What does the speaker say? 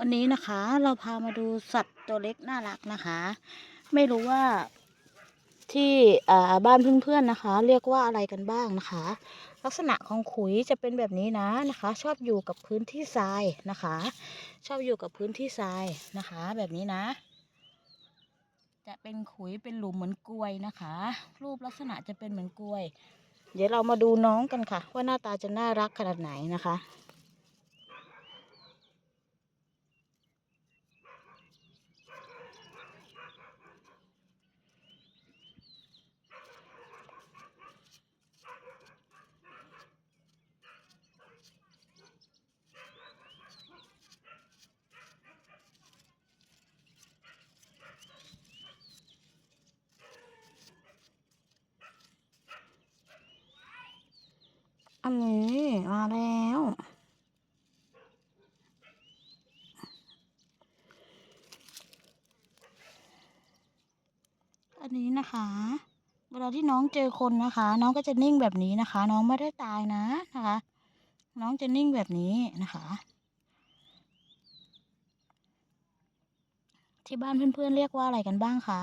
วันนี้นะคะเราพามาดูสัตว์ตัวเล็กน่ารักนะคะ ไม่รู้ว่าที่บ้านเพื่อนๆนะคะ เรียกว่าอะไรกันบ้างนะคะ ลักษณะของขุยจะเป็นแบบนี้นะนะคะ ชอบอยู่กับพื้นที่ทรายนะคะ ชอบอยู่กับพื้นที่ทรายนะคะ แบบนี้นะ จะเป็นขุยเป็นหลุมเหมือนกลวยนะคะ รูปลักษณะจะเป็นเหมือนกลวย เดี๋ยวเรามาดูน้องกันค่ะ ว่าหน้าตาจะน่ารักขนาดไหนนะคะ อันนี้มาแล้ว อันนี้นะคะ เวลาที่น้องเจอคนนะคะ น้องก็จะนิ่งแบบนี้นะคะ น้องไม่ได้ตายนะนะคะ น้องจะนิ่งแบบนี้นะคะที่บ้านเพื่อนๆเรียกว่าอะไรกันบ้างคะ